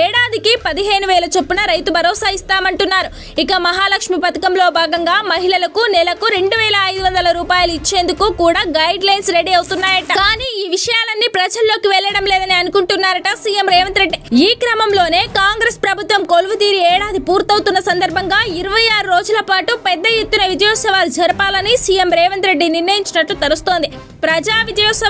Speaker 1: ఏడాదికి పదిహేను వేల చొప్పున రైతు భరోసా ఇస్తామంటున్నారు. ఇక మహాలక్ష్మి పథకంలో భాగంగా మహిళలకు నెలకు రెండు వేల ఐదు వందల రూపాయలు ఇచ్చేందుకు కూడా గైడ్ లైన్స్ రెడీ అవుతున్నాయట. కానీ ఈ విషయాలన్నీ ప్రజల్లోకి వెళ్ళడం లేదని అనుకుంటున్నారట సీఎం రేవంత్ రెడ్డి. ఈ క్రమంలోనే కాంగ్రెస్ ప్రభుత్వం కొలువుతీరి ఏడాది పూర్తవుతున్న సందర్భంగా ఇరవై ఆరు రోజుల పాటు పెద్ద ఎత్తున విజయోత్సవాలు జరపాలని సీఎం రేవంత్ రెడ్డి నిర్ణయించినట్లు తెలుస్తోంది. ప్రజా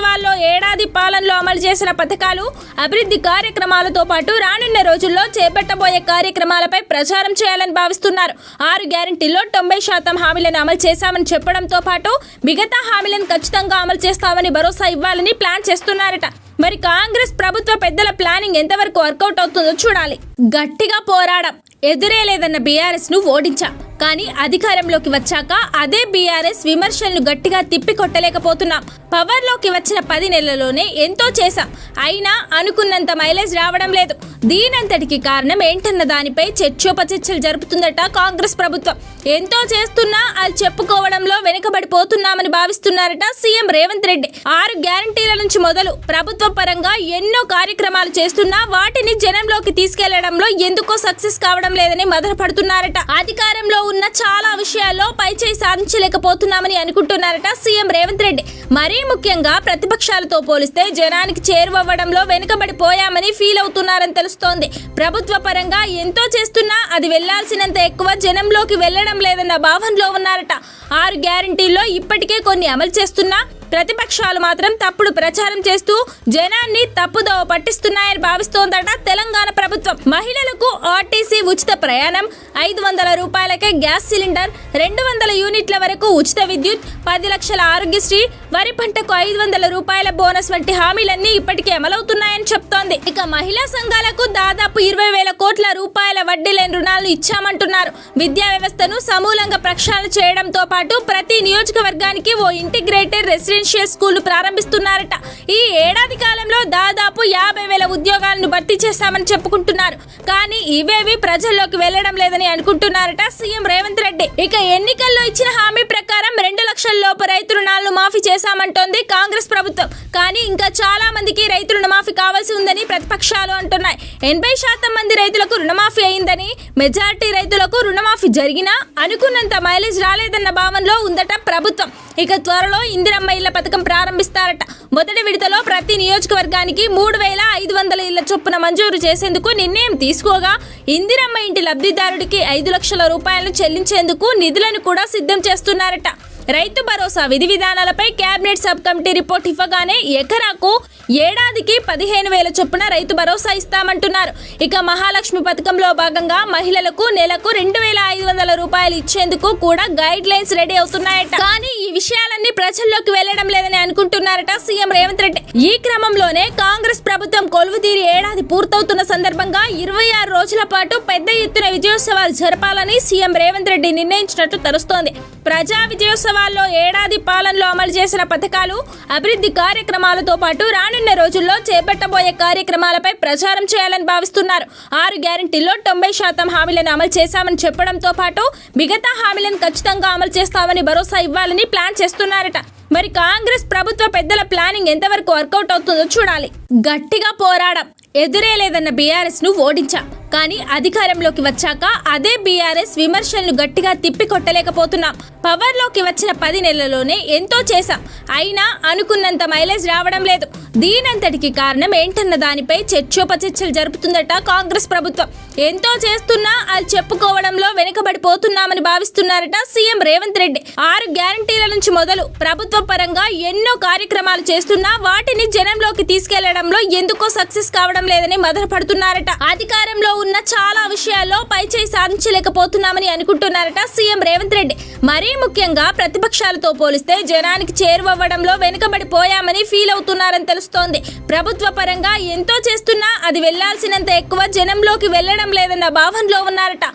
Speaker 1: విజయోత్సవాల్లో ఏడాది పాలనలో అమలు చేసిన పథకాలు అభివృద్ధి కార్యక్రమాలతో పాటు రానున్న రోజుల్లో చేపట్టబోయే కార్యక్రమాలపై ప్రచారం చేయాలని భావిస్తున్నారు. ఆరు గ్యారంటీల్లో తొంభై శాతం హామీలను అమలు చేశామని చెప్పడంతో పాటు మిగతా హామీలను ఖచ్చితంగా అమలు చేస్తామని భరోసా ఇవ్వాలని ప్లాన్ చేస్తున్నారట. మరి కాంగ్రెస్ ప్రభుత్వ పెద్దల ప్లానింగ్ ఎంతవరకు వర్కౌట్ అవుతుందో చూడాలి. గట్టిగా పోరాడం. ఎదురే లేదన్న బీఆర్ఎస్ను ఓడించాం. కానీ అధికారంలోకి వచ్చాక అదే బీఆర్ఎస్ విమర్శలను గట్టిగా తిప్పి కొట్టలేకపోతున్నాం పవర్లోకి వచ్చిన పది నెలల్లోనే ఎంతో చేశాం. అయినా అనుకున్నంత మైలేజ్ రావడం లేదు. దీనంతటికి కారణం ఏంటన్న దానిపై చర్చోపచర్చలు జరుపుతుందట కాంగ్రెస్ ప్రభుత్వం. ఎంతో చేస్తున్నా అది చెప్పుకోవడంలో వెనుకబడిపోతున్నామని భావిస్తున్నారట సీఎం రేవంత్ రెడ్డి. ఆరు గ్యారంటీల నుంచి మొదలు ప్రభుత్వ పరంగా ఎన్నో కార్యక్రమాలు చేస్తున్నా వాటిని జనంలోకి తీసుకెళ్ళడంలో ఎందుకో సక్సెస్ కావడం లేదని మదనపడుతున్నారట. అధికారంలో ఉన్న చాలా విషయాల్లో పైచేయి సాధించలేకపోతున్నామని అనుకుంటున్నారట సీఎం రేవంత్ రెడ్డి. మరీ ముఖ్యంగా ప్రతిపక్షాలతో పోలిస్తే జనానికి చేరువవ్వడంలో వెనుకబడిపోయామని ఫీల్ అవుతున్నారని తెలుస్తోంది. ప్రభుత్వ పరంగా ఎంతో చేస్తున్నా అది వెళ్ళాల్సినంత ఎక్కువ జనంలోకి వెళ్ళడం లేదన్న భావనలో ఉన్నారట. ఆరు గ్యారంటీల్లో ఇప్పటికే కొన్ని అమలు చేస్తున్నా ప్రతిపక్షాలు మాత్రం తప్పుడు ప్రచారం చేస్తూ జనాన్ని తప్పుదోవ పట్టిస్తున్నాయని భావిస్తోందట తెలంగాణ ప్రభుత్వం. మహిళలకు ఆర్టీసీ ఉచిత ప్రయాణం ఐదు వందల రూపాయలకే గ్యాస్ సిలిండర్ రెండు వందల యూనిట్ల వరకు ఉచిత విద్యుత్ పది లక్షల ఆరోగ్యశ్రీ వరి పంటకు ఐదు వందల రూపాయల బోనస్ వంటి హామీలన్నీ ఇప్పటికే అమలవుతున్నాయని చెప్తోంది. ఇక మహిళా సంఘాలకు దాదాపు ఇరవై వేల కోట్ల రూపాయల వడ్డీ లేని రుణాలు ఇచ్చామంటున్నారు. విద్యా వ్యవస్థను సమూలంగా ప్రక్షాళన చేయడంతో పాటు ప్రతి నియోజకవర్గానికి ఓ ఇంటిగ్రేటెడ్ రెసిడెన్షియల్ స్కూల్ ప్రారంభిస్తున్నారట. ఈ ఏడాది కాలంలో దాదాపు యాభై వేల ఉద్యోగాలను భర్తీ చేశామని చెప్పుకుంటున్నారు. కానీ ఇవేవి ప్రజల్లోకి వెళ్ళడం లేదని అనుకుంటున్నారట సీఎం రేవంత్ రెడ్డి. ఇక ఎన్నికల్లో ఇచ్చిన హామీ ప్రకారం రెండు లక్షల లోపు రైతు రుణాలను మాఫీ చేశామంటోంది కాంగ్రెస్ ప్రభుత్వం. కానీ ఇంకా చాలా మందికి రైతు రుణమాఫీ కావాల్సి ఉందని ప్రతిపక్షాలు అంటున్నాయి. ఎనభై శాతం మంది రైతులకు రుణమాఫీ అయిందని మెజార్టీ రైతులకు రుణమాఫీ జరిగినా అనుకున్నంత మైలేజ్ రాలేదన్న భావనలో ఉందట ప్రభుత్వం. ఇక త్వరలో ఇందిరమ్మ ఇళ్ళ పథకం ప్రారంభిస్తారట. మొదటి విడతలో ప్రతి నియోజకవర్గానికి మూడు వేల ఐదు వందల ఇళ్ళ చొప్పున మంజూరు చేసేందుకు నిర్ణయం తీసుకోగా ఇందిరమ్మ ఇంటి లబ్ధిదారుడికి ఐదు లక్షల రూపాయలను చెల్లించేందుకు నిధులను కూడా సిద్ధం చేస్తున్నారట. రైతు భరోసా విధి విధానాలపై కేబినెట్ సబ్ కమిటీ రిపోర్ట్ ఇవ్వగానే ఎకరాకు ఏడాదికి పదిహేను వేల చొప్పున రైతు భరోసా ఇస్తామంటున్నారు. ఇక మహాలక్ష్మి పథకంలో భాగంగా మహిళలకు నెలకు రెండు వేల ఐదు వందల రూపాయలు ఇచ్చేందుకు కూడా గైడ్ లైన్స్ రెడీ అవుతున్నాయట. కానీ ఈ విషయాలన్నీ ప్రజల్లోకి వెళ్ళడం లేదని అనుకుంటున్నారట సీఎం రేవంత్ రెడ్డి. ఈ క్రమంలోనే కాంగ్రెస్ ప్రభుత్వం కొలువుతీరి ఏడాది పూర్తవుతున్న సందర్భంగా ఇరవై ఆరు రోజుల పాటు పెద్ద ఎత్తున విజయోత్సవాలు జరపాలని సీఎం రేవంత్ రెడ్డి నిర్ణయించినట్లు తెలుస్తోంది. ప్రజా విజయోత్సవాల్లో ఏడాది పాలనలో అమలు చేసిన పథకాలు అభివృద్ధి కార్యక్రమాలతో పాటు రానున్న రోజుల్లో చేపట్టబోయే కార్యక్రమాలపై ప్రచారం చేయాలని భావిస్తున్నారు. ఆరు గ్యారంటీల్లో తొంభై శాతం హామీలను అమలు చేశామని చెప్పడంతో పాటు మిగతా హామీలను ఖచ్చితంగా అమలు చేస్తామని భరోసా ఇవ్వాలని ప్లాన్ చేస్తున్నారట. మరి కాంగ్రెస్ ప్రభుత్వ పెద్దల ప్లానింగ్ ఎంతవరకు వర్కౌట్ అవుతుందో చూడాలి. గట్టిగా పోరాడం. ఎదురే లేదన్న బీఆర్ఎస్ను ఓడించాం. కానీ అధికారంలోకి వచ్చాక అదే బీఆర్ఎస్ విమర్శలను గట్టిగా తిప్పి కొట్టలేకపోతున్నాం పవర్లోకి వచ్చిన పది నెలల్లోనే ఎంతో చేశాం. అయినా అనుకున్నంత మైలేజ్ రావడం లేదు. దీనంతటికి కారణం ఏంటన్న దానిపై చర్చోపచర్చలు జరుపుతుందట కాంగ్రెస్ ప్రభుత్వం. ఎంతో చేస్తున్నా అది చెప్పుకోవడంలో వెనుకబడిపోతున్నామని భావిస్తున్నారట సీఎం రేవంత్ రెడ్డి. ఆరు గ్యారంటీల నుంచి మొదలు ప్రభుత్వ పరంగా ఎన్నో కార్యక్రమాలు చేస్తున్నా వాటిని జనంలోకి తీసుకెళ్ళడంలో ఎందుకో సక్సెస్ కావడం లేదని మదనపడుతున్నారట. అధికారంలో ఉన్న చాలా విషయాల్లో పైచేయి సాధించలేకపోతున్నామని అనుకుంటున్నారట సీఎం రేవంత్ రెడ్డి. మరీ ముఖ్యంగా ప్రతిపక్షాలతో పోలిస్తే జనానికి చేరువవ్వడంలో వెనుకబడిపోయామని ఫీల్ అవుతున్నారని తెలుస్తోంది. ప్రభుత్వ పరంగా ఎంతో చేస్తున్నా అది వెళ్ళాల్సినంత ఎక్కువ జనంలోకి వెళ్ళడం లేదన్న భావనలో ఉన్నారట.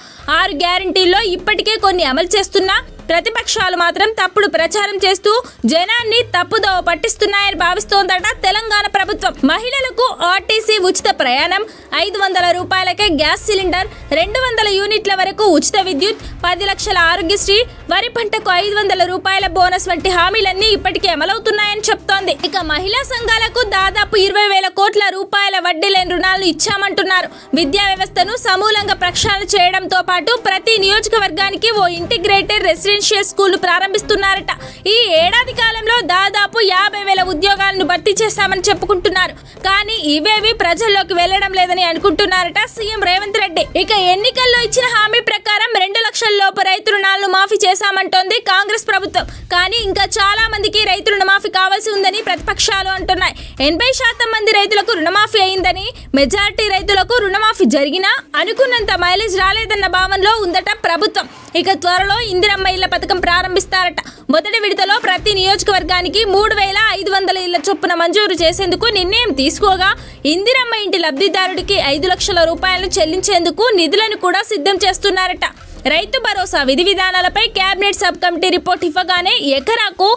Speaker 1: ఆరు గ్యారంటీల్లో ఇప్పటికే కొన్ని అమలు చేస్తున్నా ప్రతిపక్షాలు మాత్రం తప్పుడు ప్రచారం చేస్తూ జనాన్ని తప్పుదోవ పట్టిస్తున్నాయని భావిస్తోందట తెలంగాణ ప్రభుత్వం. మహిళలకు ఆర్టీసీ ఉచిత ప్రయాణం ఐదు వందల రూపాయలకే గ్యాస్ సిలిండర్ రెండు వందల యూనిట్ల వరకు ఉచిత విద్యుత్ పది లక్షల ఆరోగ్యశ్రీ వరి పంటకు ఐదు వందల రూపాయల బోనస్ వంటి హామీలన్నీ ఇప్పటికే అమలవుతున్నాయని చెప్తోంది. ఇక మహిళా సంఘాలకు దాదాపు ఇరవై వేల కోట్ల రూపాయల వడ్డీ లేని రుణాలు ఇచ్చామంటున్నారు. విద్యా వ్యవస్థను సమూలంగా ప్రక్షాళన చేయడంతో పాటు ప్రతి నియోజకవర్గానికి ఓ ఇంటిగ్రేటెడ్ రెసిడెన్షియల్ స్కూల్ ప్రారంభిస్తున్నారట. ఈ ఏడాది కాలంలో దాదాపు యాభై వేల ఉద్యోగాలను భర్తీ చేశామని చెప్పుకుంటున్నారు. కానీ ఇవేవి ప్రజల్లోకి వెళ్ళడం లేదని అనుకుంటున్నారట సీఎం రేవంత్ రెడ్డి. ఇక ఎన్నికల్లో ఇచ్చిన హామీ ప్రకారం రెండు లక్షల లోపు రైతు రుణాలను మాఫీ చేశామంటోంది కాంగ్రెస్ ప్రభుత్వం. కానీ ఇంకా చాలా మందికి రైతు రుణమాఫీ కావాల్సి ఉందని ప్రతిపక్షాలు అంటున్నాయి. ఎనభై శాతం మంది రైతులకు రుణమాఫీ అయిందని మెజారిటీ రైతులకు రుణమాఫీ జరిగినా అనుకున్నంత మైలేజ్ రాలేదన్న భావనలో ఉందట ప్రభుత్వం. ఇక త్వరలో ఇందిరమ్మ ఇళ్ళ పథకం ప్రారంభిస్తారట. మొదటి విడతలో ప్రతి నియోజకవర్గానికి మూడు వేల ఐదు వందల ఇళ్ళ చొప్పున మంజూరు చేసేందుకు నిర్ణయం తీసుకోగా ఇందిరమ్మ ఇంటి లబ్ధిదారుడికి ఐదు లక్షల రూపాయలను చెల్లించేందుకు నిధులను కూడా సిద్ధం చేస్తున్నారట. రైతు భరోసా విధి విధానాలపై కేబినెట్ సబ్ కమిటీ రిపోర్ట్ ఇవ్వగానే ఎకరాకు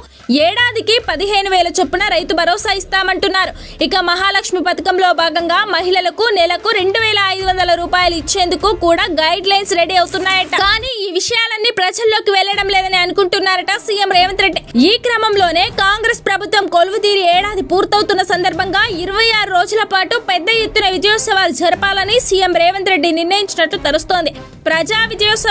Speaker 1: ఏడాదికి పదిహేను వేల చొప్పున రైతు భరోసా ఇస్తామంటున్నారు. ఇక మహాలక్ష్మి పథకంలో భాగంగా మహిళలకు నెలకు రెండు వేల ఐదు వందల రూపాయలు ఇచ్చేందుకు కూడా గైడ్ లైన్స్ రెడీ అవుతున్నాయట. కానీ ఈ విషయాలన్నీ ప్రజల్లోకి వెళ్ళడం లేదని అనుకుంటున్నారట సీఎం రేవంత్ రెడ్డి. ఈ క్రమంలోనే కాంగ్రెస్ ప్రభుత్వం కొలువు తీరి ఏడాది పూర్తవుతున్న సందర్భంగా ఇరవై ఆరు రోజుల పాటు పెద్ద ఎత్తున విజయోత్సవాలు జరపాలని సీఎం రేవంత్ రెడ్డి నిర్ణయించినట్టు తెలుస్తోంది. ప్రజా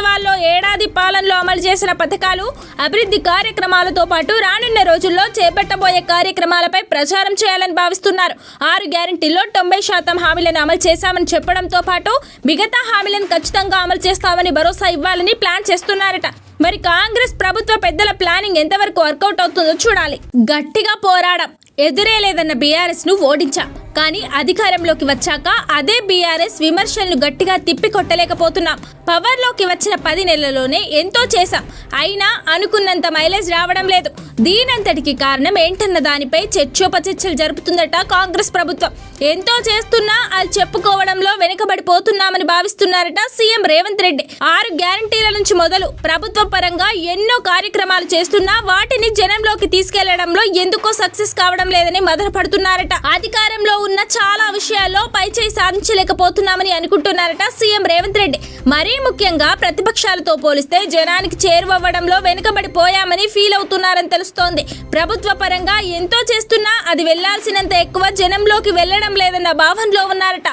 Speaker 1: విజయోత్సవాల్లో ఏడాది పాలనలో అమలు చేసిన పథకాలు అభివృద్ధి కార్యక్రమాలతో పాటు రానున్న రోజుల్లో చేపట్టబోయే కార్యక్రమాలపై ప్రచారం చేయాలని భావిస్తున్నారు. ఆరు గ్యారంటీల్లో తొంభై శాతం హామీలను అమలు చేశామని చెప్పడంతో పాటు మిగతా హామీలను ఖచ్చితంగా అమలు చేస్తామని భరోసా ఇవ్వాలని ప్లాన్ చేస్తున్నారట. మరి కాంగ్రెస్ ప్రభుత్వ పెద్దల ప్లానింగ్ ఎంతవరకు వర్కౌట్ అవుతుందో చూడాలి. గట్టిగా పోరాడం. ఎదురే లేదన్న బీఆర్ఎస్ను ఓడించా. కానీ అధికారంలోకి వచ్చాక అదే బీఆర్ఎస్ విమర్శలను గట్టిగా తిప్పికొట్టలేకపోతున్నాం. పవర్లోకి వచ్చిన పది నెలల్లోనే ఎంతో చేశాం. అయినా అనుకున్నంత మైలేజ్ రావడం లేదు. దీనంతటికి కారణం ఏంటన్న దానిపై చర్చోపచర్చలు జరుపుతుందట కాంగ్రెస్ ప్రభుత్వం. ఎంతో చేస్తున్నా అది చెప్పుకోవడంలో వెనుకబడిపోతున్నామని భావిస్తున్నారట సీఎం రేవంత్ రెడ్డి. ఆరు గ్యారంటీల నుంచి మొదలు ప్రభుత్వ పరంగా ఎన్నో కార్యక్రమాలు చేస్తున్నా వాటిని జనంలోకి తీసుకెళ్ళడంలో ఎందుకో సక్సెస్ కావడం లేదని మదనపడుతున్నారట. అధికారంలో ఉన్న చాలా విషయాల్లో పైచేయి సాధించలేకపోతున్నామని అనుకుంటున్నారట సీఎం రేవంత్ రెడ్డి. మరీ ముఖ్యంగా ప్రతిపక్షాలతో పోలిస్తే జనానికి చేరువవ్వడంలో వెనుకబడిపోయామని ఫీల్ అవుతున్నారని తెలుస్తోంది. ప్రభుత్వ పరంగా ఎంతో చేస్తున్నా అది వెళ్ళాల్సినంత ఎక్కువ జనంలోకి వెళ్ళడం లేదన్న భావనలో ఉన్నారట.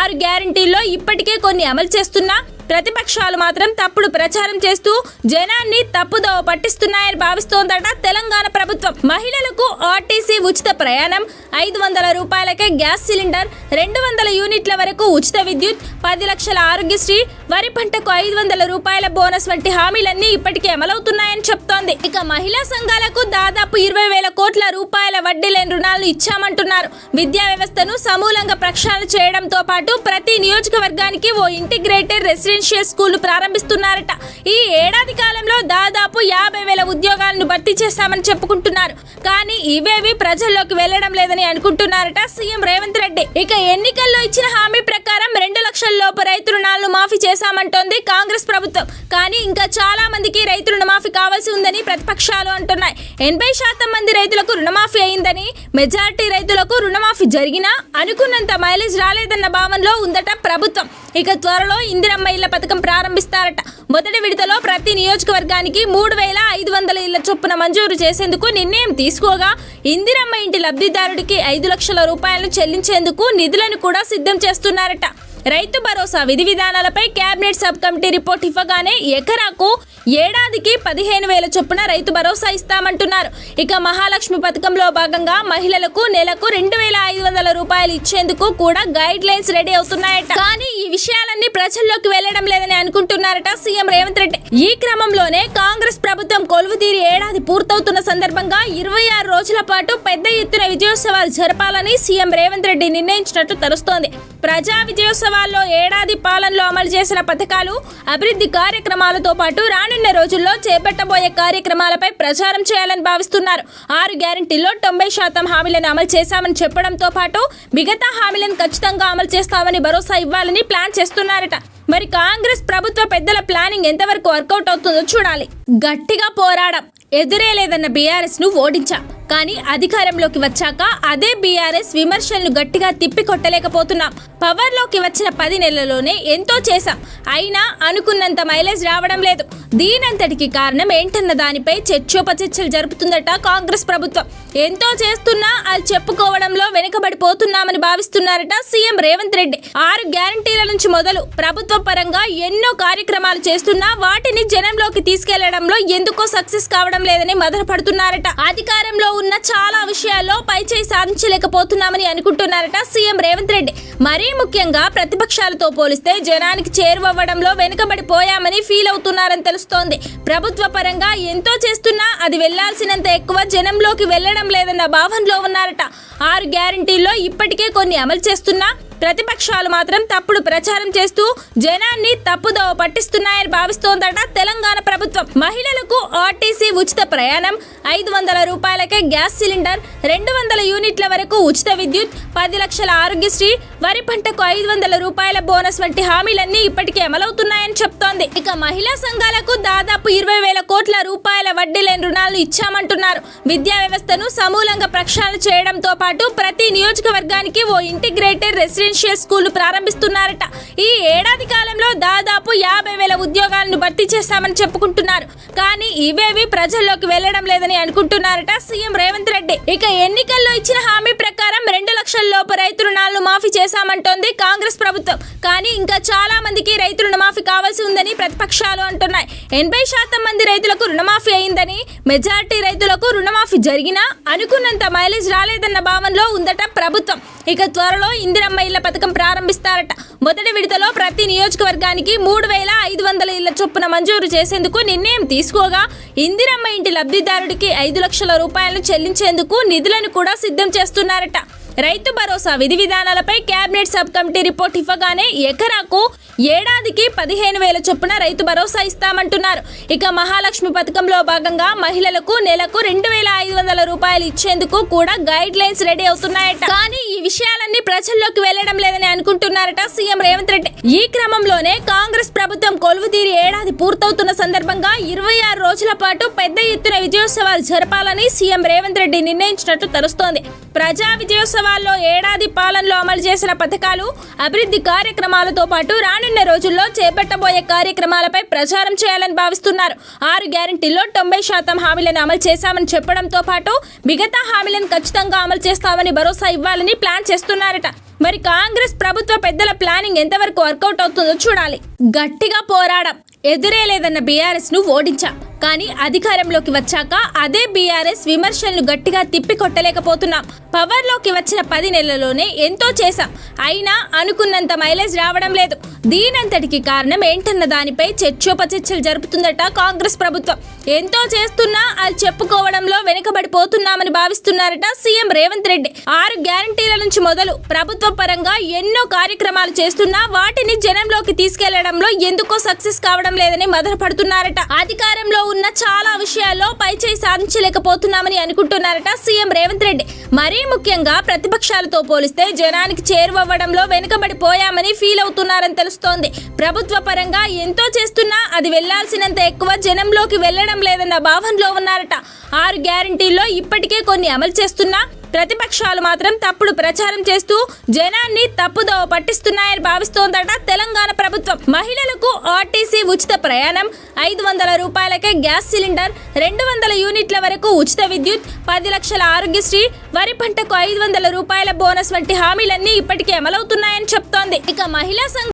Speaker 1: ఆరు గ్యారంటీల్లో ఇప్పటికే కొన్ని అమలు చేస్తున్నా ప్రతిపక్షాలు మాత్రం తప్పుడు ప్రచారం చేస్తూ జనాన్ని తప్పుదోవ పట్టిస్తున్నాయని భావిస్తోందట తెలంగాణ ప్రభుత్వం. మహిళలకు ఆర్టీసీ ఉచిత ప్రయాణం ఐదు వందల రూపాయలకే గ్యాస్ సిలిండర్ రెండు వందల యూనిట్ల వరకు ఉచిత విద్యుత్ పది లక్షల ఆరోగ్యశ్రీ వరి పంటకు ఐదు వందల రూపాయల బోనస్ వంటి హామీలన్నీ ఇప్పటికే అమలవుతున్నాయని చెప్తోంది. ఇక మహిళా సంఘాలకు దాదాపు ఇరవై వేల కోట్ల రూపాయల వడ్డీ లేని రుణాలు ఇచ్చామంటున్నారు. విద్యా వ్యవస్థను సమూలంగా ప్రక్షాళన చేయడంతో పాటు ప్రతి నియోజకవర్గానికి ఓ ఇంటిగ్రేటెడ్ రెసిడెన్షియల్ స్కూల్ ప్రారంభిస్తున్నారట. ఈ ఏడాది కాలంలో దాదాపు యాభై వేల ఉద్యోగాలను భర్తీ చేస్తామని చెప్పుకుంటున్నారు. కానీ ఇవేవి ప్రజల్లోకి వెళ్ళడం లేదని అనుకుంటున్నారట సీఎం రేవంత్ రెడ్డి. ఇక ఎన్నికల్లో ఇచ్చిన హామీ ప్రకారం రెండు లక్షల లోపు రైతు రుణాలను మాఫీ చేశామంటోంది కాంగ్రెస్ ప్రభుత్వం. కానీ ఇంకా చాలా మందికి రైతు రుణమాఫీ కావాల్సి ఉందని ప్రతిపక్షాలు అంటున్నాయి. ఎనభై శాతం మంది రైతులకు రుణమాఫీ అయిందని మెజారిటీ రైతులకు రుణమాఫీ జరిగినా అనుకున్నంత మైలేజ్ రాలేదన్న భావనలో ఉందట ప్రభుత్వం. ఇక త్వరలో ఇందిరమ్మ ఇళ్ళ పథకం ప్రారంభిస్తారట. మొదటి విడతలో ప్రతి నియోజకవర్గానికి మూడు వేల ఐదు వందల ఇళ్ళ చొప్పున మంజూరు చేసేందుకు నిర్ణయం తీసుకోగా ఇందిరమ్మ ఇంటి లబ్ధిదారుడికి ఐదు లక్షల రూపాయలను చెల్లించేందుకు నిధులను కూడా సిద్ధం చేస్తున్నారట. రైతు భరోసా విధి విధానాలపై కేబినెట్ సబ్ కమిటీ రిపోర్ట్ ఇవ్వగానే ఎకరాకు ఏడాదికి పదిహేను వేల చొప్పున రైతు భరోసా ఇస్తామంటున్నారు. ఇక మహాలక్ష్మి పథకంలో భాగంగా మహిళలకు నెలకు రెండు వేల ఐదు వందల రూపాయలు ఇచ్చేందుకు కూడా గైడ్ లైన్స్ రెడీ అవుతున్నాయట. కానీ ఈ విషయాలన్నీ ప్రజల్లోకి వెళ్ళడం లేదని అనుకుంటున్నారట సీఎం రేవంత్ రెడ్డి. ఈ క్రమంలోనే కాంగ్రెస్ ప్రభుత్వం కొలువుదీరి ఏడాది పూర్తవుతున్న సందర్భంగా ఇరవై ఆరు రోజుల పాటు పెద్ద ఎత్తున విజయోత్సవాలు జరపాలని సీఎం రేవంత్ రెడ్డి నిర్ణయించినట్టు తెలుస్తోంది. ప్రజా విజయోత్సవ హైదరాబాద్లో ఏడాది పాలనలో అమలు చేసిన పథకాలు అభివృద్ధి కార్యక్రమాలతో పాటు రానున్న రోజుల్లో చేపట్టబోయే కార్యక్రమాలపై ప్రచారం చేయాలని భావిస్తున్నారు. ఆరు గ్యారంటీల్లో తొంభై శాతం హామీలను అమలు చేశామని చెప్పడంతో పాటు మిగతా హామీలను ఖచ్చితంగా అమలు చేస్తామని భరోసా ఇవ్వాలని ప్లాన్ చేస్తున్నారట. మరి కాంగ్రెస్ ప్రభుత్వ పెద్దల ప్లానింగ్ ఎంతవరకు వర్కౌట్ అవుతుందో చూడాలి. గట్టిగా పోరాడం ఎదురే లేదన్న బీఆర్ఎస్ను ఓడించాం. కానీ అధికారంలోకి వచ్చాక అదే బీఆర్ఎస్ విమర్శలను గట్టిగా తిప్పి కొట్టలేకపోతున్నాం పవర్లోకి వచ్చిన పది నెలల్లోనే ఎంతో చేశాం. అయినా అనుకున్నంత మైలేజ్ రావడం లేదు. దీనంతటికి కారణం ఏంటన్న దానిపై చర్చోపచర్చలు జరుపుతుందట కాంగ్రెస్ ప్రభుత్వం. ఎంతో చేస్తున్నా అది చెప్పుకోవడంలో వెనుకబడిపోతున్నామని భావిస్తున్నారట సీఎం రేవంత్ రెడ్డి. ఆరు గ్యారంటీల నుంచి మొదలు ప్రభుత్వ పరంగా ఎన్నో కార్యక్రమాలు చేస్తున్నా వాటిని జనంలోకి తీసుకెళ్ళడంలో ఎందుకో సక్సెస్ కావడం లేదని మదనపడుతున్నారట. అధికారంలో ఉన్న చాలా విషయాల్లో పైచేయి సాధించలేకపోతున్నామని అనుకుంటున్నారట సీఎం రేవంత్ రెడ్డి. మరీ ముఖ్యంగా ప్రతిపక్షాలతో పోలిస్తే జనానికి చేరువవ్వడంలో వెనుకబడిపోయామని ఫీల్ అవుతున్నారని తెలుస్తోంది. ప్రభుత్వ పరంగా ఎంతో చేస్తున్నా అది వెళ్ళాల్సినంత ఎక్కువ జనంలోకి వెళ్ళడం లేదన్న భావనలో ఉన్నారట. ఆరు గ్యారంటీల్లో ఇప్పటికే కొన్ని అమలు చేస్తున్నా ప్రతిపక్షాలు మాత్రం తప్పుడు ప్రచారం చేస్తూ జనాన్ని తప్పుదోవ పట్టిస్తున్నాయని భావిస్తోందట తెలంగాణ ప్రభుత్వం. మహిళలకు ఆర్టీసీ ఉచిత ప్రయాణం ఐదు వందల రూపాయలకే గ్యాస్ సిలిండర్ రెండు వందల యూనిట్ల వరకు ఉచిత విద్యుత్ పది లక్షల ఆరోగ్యశ్రీ వరి పంటకు ఐదు వందల రూపాయల బోనస్ వంటి హామీలన్నీ ఇప్పటికే అమలవుతున్నాయని చెప్తోంది. ఇక మహిళా సంఘాలకు దాదాపు ఇరవై వేల కోట్ల రూపాయల వడ్డీ లేని రుణాలు ఇచ్చామంటున్నారు. విద్యా వ్యవస్థను సమూలంగా ప్రక్షాళన చేయడంతో పాటు ప్రతి నియోజకవర్గానికి ఓ ఇంటిగ్రేటెడ్ రెసిడెన్షియల్ స్కూల్ ప్రారంభిస్తున్నారట. ఈ ఏడాది కాలంలో దాదాపు యాభై వేల ఉద్యోగాలను భర్తీ చేస్తామని చెప్పుకుంటున్నారు. కానీ ఇవేవి ప్రజల్లోకి వెళ్ళడం లేదని అనుకుంటున్నారట సీఎం రేవంత్ రెడ్డి. ఇక ఎన్నికల్లో ఇచ్చిన హామీ ప్రకారం రెండు లక్షల లోపు రైతు రుణాలను మాఫీ చేశామంటోంది కాంగ్రెస్ ప్రభుత్వం. కానీ ఇంకా చాలా మందికి రైతు రుణమాఫీ కావాల్సి ఉందని ప్రతిపక్షాలు అంటున్నాయి. ఎనభై శాతం మంది రైతులకు రుణమాఫీ అయిందని మెజారిటీ రైతులకు రుణమాఫీ జరిగినా అనుకున్నంత మైలేజ్ రాలేదన్న భావనలో ఉందట ప్రభుత్వం. ఇక త్వరలో ఇందిరమ్మ ఇళ్ళ పథకం ప్రారంభిస్తారట. మొదటి విడతలో ప్రతి నియోజకవర్గానికి మూడు వేల ఐదు వందల ఇళ్ళ చొప్పున మంజూరు చేసేందుకు నిర్ణయం తీసుకోగా ఇందిరమ్మ ఇంటి లబ్ధిదారుడికి ఐదు లక్షల రూపాయలను చెల్లించేందుకు నిధులను కూడా సిద్ధం చేస్తున్నారట. రైతు భరోసా విధి విధానాలపై కేబినెట్ సబ్ కమిటీ రిపోర్ట్ ఇవ్వగానే ఎకరాకు ఏడాదికి పదిహేను వేల చొప్పున రైతు భరోసా ఇస్తామంటున్నారు. ఇక మహాలక్ష్మి పథకంలో భాగంగా మహిళలకు నెలకు రెండు వేల ఐదు వందల రూపాయలు ఇచ్చేందుకు కూడా గైడ్ లైన్స్ రెడీ అవుతున్నాయట. కానీ ఈ విషయాలన్నీ ప్రజల్లోకి వెళ్ళడం లేదని అనుకుంటున్నారట సీఎం రేవంత్ రెడ్డి. ఈ క్రమంలోనే కాంగ్రెస్ ప్రభుత్వం కొలువుదీరి ఏడాది పూర్తవుతున్న సందర్భంగా ఇరవై ఆరు రోజుల పాటు పెద్ద ఎత్తున విజయోత్సవాలు జరపాలని సీఎం రేవంత్ రెడ్డి నిర్ణయించినట్లు తెలుస్తోంది. ప్రజా విజయోత్సవాల్లో ఏడాది పాలనలో అమలు చేసిన పథకాలు అభివృద్ధి కార్యక్రమాలతో పాటు రానున్న రోజుల్లో చేపట్టబోయే కార్యక్రమాలపై ప్రచారం చేయాలని భావిస్తున్నారు. ఆరు గ్యారంటీల్లో తొంభై శాతం హామీలను అమలు చేశామని చెప్పడంతో పాటు మిగతా హామీలను ఖచ్చితంగా అమలు చేస్తామని భరోసా ఇవ్వాలని ప్లాన్ చేస్తున్నారట. మరి కాంగ్రెస్ ప్రభుత్వ పెద్దల ప్లానింగ్ ఎంతవరకు వర్కౌట్ అవుతుందో చూడాలి. గట్టిగా పోరాడం. ఎదురే లేదన్న బీఆర్ఎస్ను ఓడించాం. కానీ అధికారంలోకి వచ్చాక అదే బీఆర్ఎస్ విమర్శలను గట్టిగా తిప్పి కొట్టలేకపోతున్నాం పవర్లోకి వచ్చిన పది నెలల్లోనే ఎంతో చేశాం. అయినా అనుకున్నంత మైలేజ్ రావడం లేదు. దీనంతటికి కారణం ఏంటన్న దానిపై చర్చోపచర్చలు జరుపుతుందట కాంగ్రెస్ ప్రభుత్వం. ఎంతో చేస్తున్నా అది చెప్పుకోవడంలో వెనుకబడిపోతున్నామని భావిస్తున్నారట సీఎం రేవంత్ రెడ్డి. ఆరు గ్యారంటీల నుంచి మొదలు ప్రభుత్వ పరంగా ఎన్నో కార్యక్రమాలు చేస్తున్నా వాటిని జనంలోకి తీసుకెళ్ళడంలో ఎందుకో సక్సెస్ కావడం లేదని మదనపడుతున్నారట. అధికారంలో ఉన్న చాలా విషయాల్లో పైచేయి సాధించలేకపోతున్నామని అనుకుంటున్నారట సీఎం రేవంత్ రెడ్డి. మరీ ముఖ్యంగా ప్రతిపక్షాలతో పోలిస్తే జనానికి చేరువవ్వడంలో వెనుకబడిపోయామని ఫీల్ అవుతున్నారని తెలుస్తోంది. ప్రభుత్వ పరంగా ఎంతో చేస్తున్నా అది వెళ్ళాల్సినంత ఎక్కువ జనంలోకి వెళ్ళడం లేదన్న భావనలో ఉన్నారట. ఆరు గ్యారంటీల్లో ఇప్పటికే కొన్ని అమలు చేస్తున్నా ప్రతిపక్షాలు మాత్రం తప్పుడు ప్రచారం చేస్తూ జనాన్ని తప్పుదోవ పట్టిస్తున్నాయని భావిస్తోందట తెలంగాణ ప్రభుత్వం. మహిళలకు ఆర్టీసీ ఉచిత ప్రయాణం ఐదు వందల రూపాయలకే గ్యాస్ సిలిండర్ రెండు వందల యూనిట్ల వరకు ఉచిత విద్యుత్ పది లక్షల ఆరోగ్యశ్రీ వరి పంటకు ఐదు వందల రూపాయల బోనస్ వంటి హామీలన్నీ ఇప్పటికే అమలవుతున్నాయని చెప్తోంది. ఇక మహిళా సంఘ